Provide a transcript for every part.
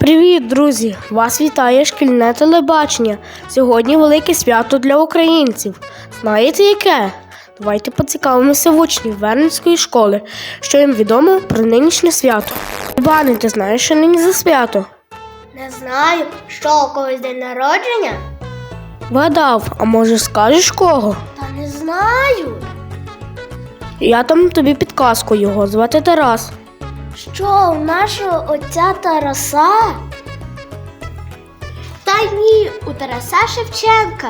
Привіт, друзі! Вас вітає шкільне телебачення. Сьогодні велике свято для українців. Знаєте яке? Давайте поцікавимося в учнів Верненської школи, що їм відомо про нинішнє свято. Іване, ти знаєш, що нині за свято? Не знаю, що у когось день народження? Вгадав, а може скажеш кого? Та не знаю. Я там тобі підказку його звати Тарас. Що у нашого отця Тараса? Та ні, у Тараса Шевченка.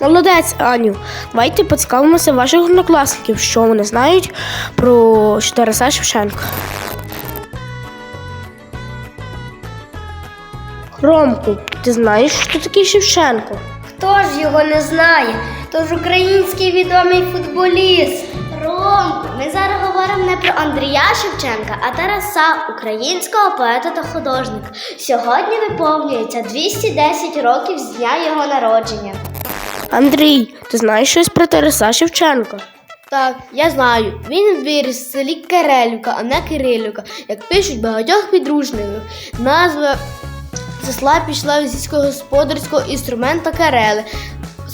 Молодець, Аню. Давайте поцікавимося ваших однокласників, що вони знають про Тараса Шевченка. Ромку, ти знаєш, хто такий Шевченко? Хто ж його не знає? То ж український відомий футболіст. Ромко, ми зараз говоримо не про Андрія Шевченка, а Тараса, українського поета та художника. Сьогодні виповнюється 210 років з дня його народження. Андрій, ти знаєш щось про Тараса Шевченка? Так, я знаю. Він виріс в селі Карелівка, а не Кирилівка, як пишуть багатьох підручниках. Назва села пішла від сільськогосподарського інструмента карели,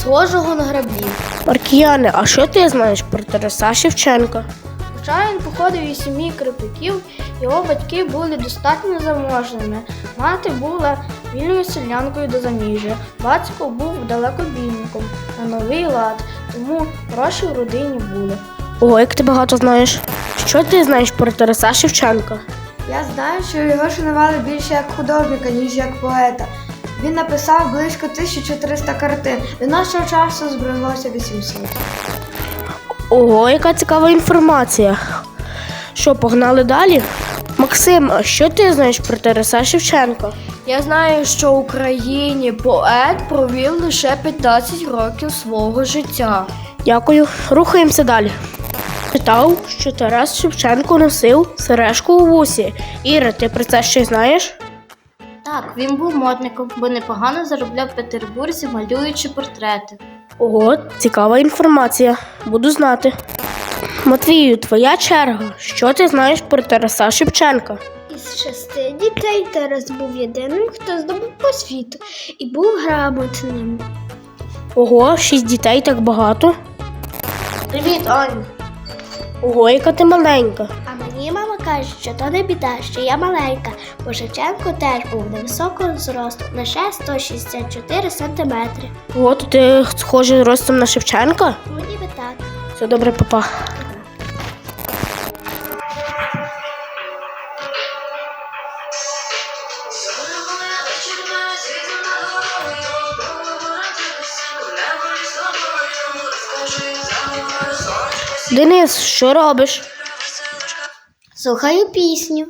схожого на граблі. Маркіяне, а що ти знаєш про Тараса Шевченка? Хоча він походив із сім'ї кріпаків, його батьки були достатньо заможними. Мати була вільною селянкою до заміжжя. Батько був далекобійником на новий лад, тому гроші в родині були. Ого, як ти багато знаєш. Що ти знаєш про Тараса Шевченка? Я знаю, що його шанували більше як художника, ніж як поета. Він написав близько 1400 картин. До нашого часу збереглося 800. Ого, яка цікава інформація. Що, погнали далі? Максим, а що ти знаєш про Тараса Шевченка? Я знаю, що в Україні поет провів лише 15 років свого життя. Дякую, рухаємося далі. Питав, що Тарас Шевченко носив сережку у вусі. Іра, ти про це щось знаєш? Так, він був модником, бо непогано заробляв в Петербурзі, малюючи портрети. Ого, цікава інформація. Буду знати. Матвію, твоя черга. Що ти знаєш про Тараса Шевченка? Із шести дітей Тарас був єдиним, хто здобув освіту і був грамотним. Ого, шість дітей так багато. Привіт, Аню! Ого, яка ти маленька. А мені мама каже, що то не біда, що я маленька, бо Шевченко теж був невисокого зросту, лише 164 сантиметри. Ого, то ти схожий ростом на Шевченка? Ну ніби так. Все добре, папа. Денис, що робиш? Слухаю пісню.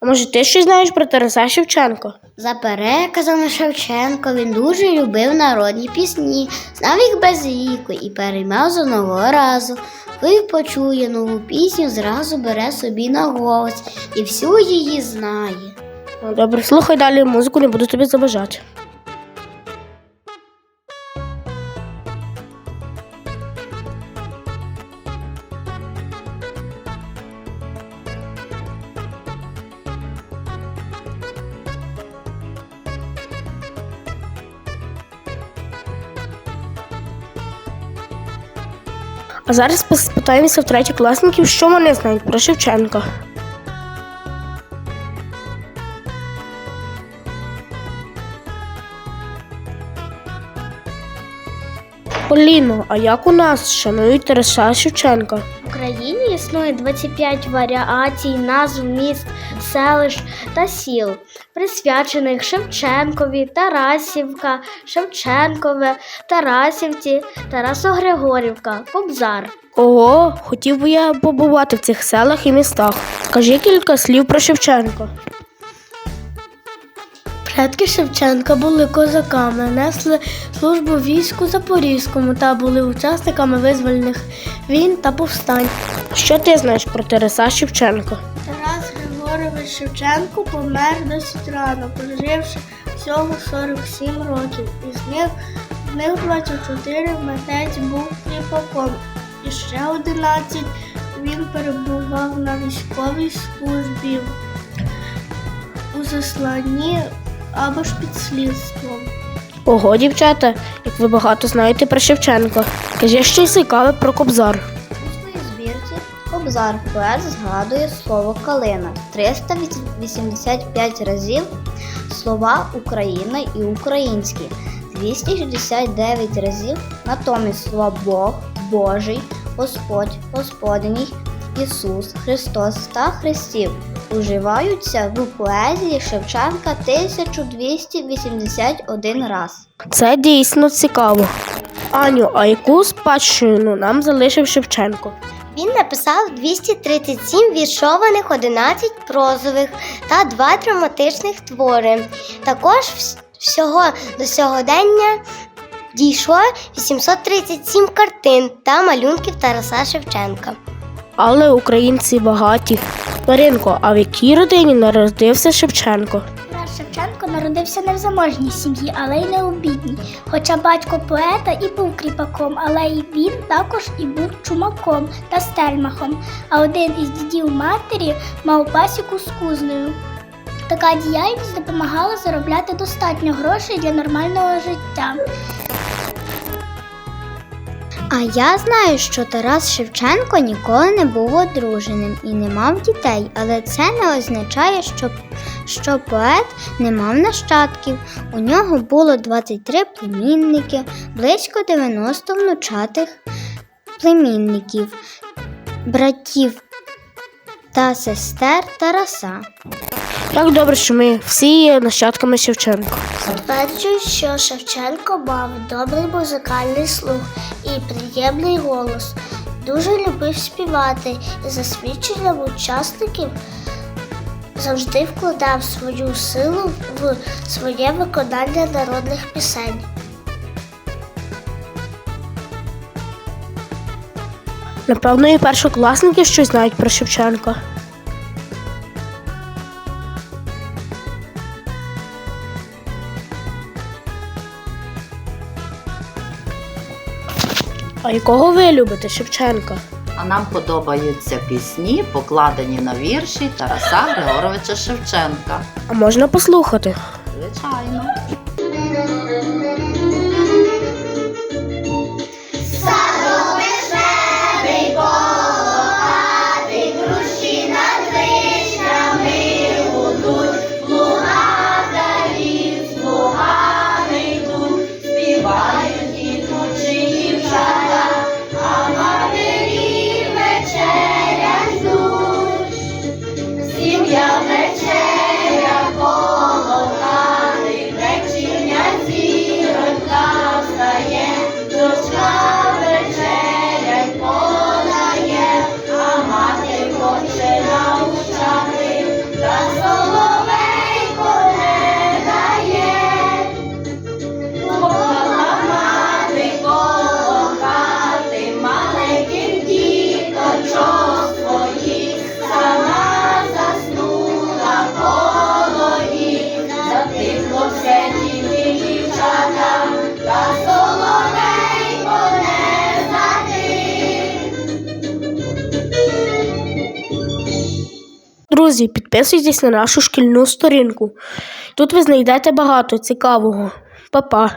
А може ти щось знаєш про Тараса Шевченка? За переказами Шевченко він дуже любив народні пісні, знав їх без віку і переймав з одного разу. Коли почує нову пісню, зразу бере собі на голос і всю її знає. Ну, добре, слухай далі, музику не буду тобі заважати. А зараз поспитаємося в третьокласників, що вони знають про Шевченка. Поліно, а як у нас шанують Тараса Шевченка? В Україні існує 25 варіацій назв міст, селищ та сіл, присвячених Шевченкові, Тарасівка, Шевченкове, Тарасівці, Тарасо-Григорівка, Кобзар. Ого, хотів би я побувати в цих селах і містах. Скажи кілька слів про Шевченка. Предки Шевченка були козаками, несли службу війську Запорізькому та були учасниками визвольних війн та повстань. Що ти знаєш про Тараса Шевченка? Тарас Григорович Шевченко помер досить рано, проживши всього 47 років. Із них, з них 24 митець був кріпаком, і ще 11 він перебував на військовій службі. У засланні або ж під слідством. Ого, дівчата, як ви багато знаєте про Шевченка. Кажи щось цікаве про Кобзар. У своїй збірці Кобзар поет згадує слово калина 385 разів, слова Україна і українські 269 разів, натомість слова Бог, Божий, Господь, Господній, Ісус, Христос та Христів уживаються в поезії Шевченка 1281 раз. Це дійсно цікаво. Аню, а яку спадщину нам залишив Шевченко? Він написав 237 віршованих, 11 прозових та 2 драматичних твори. Також всього до сьогодення дійшло 837 картин та малюнків Тараса Шевченка. Але українці багаті. Маринко, а в якій родині народився Шевченко? Тарас Шевченко народився не в заможній сім'ї, але й не у бідній. Хоча батько поета і був кріпаком, але й він також і був чумаком та стельмахом. А один із дідів матері мав пасіку з кузнею. Така діяльність допомагала заробляти достатньо грошей для нормального життя. А я знаю, що Тарас Шевченко ніколи не був одруженим і не мав дітей, але це не означає, що, що поет не мав нащадків. У нього було 23 племінники, близько 90 внучатих племінників, братів та сестер Тараса. Як добре, що ми всі є нащадками Шевченка. Стверджують, що Шевченко мав добрий музикальний слух і приємний голос. Дуже любив співати і за свідченням учасників завжди вкладав свою силу в своє виконання народних пісень. Напевно, і першокласники щось знають про Шевченка. А якого ви любите Шевченка? А нам подобаються пісні, покладені на вірші Тараса Григоровича Шевченка. А можна послухати? Звичайно. Друзі, підписуйтесь на нашу шкільну сторінку. Тут ви знайдете багато цікавого. Па-па!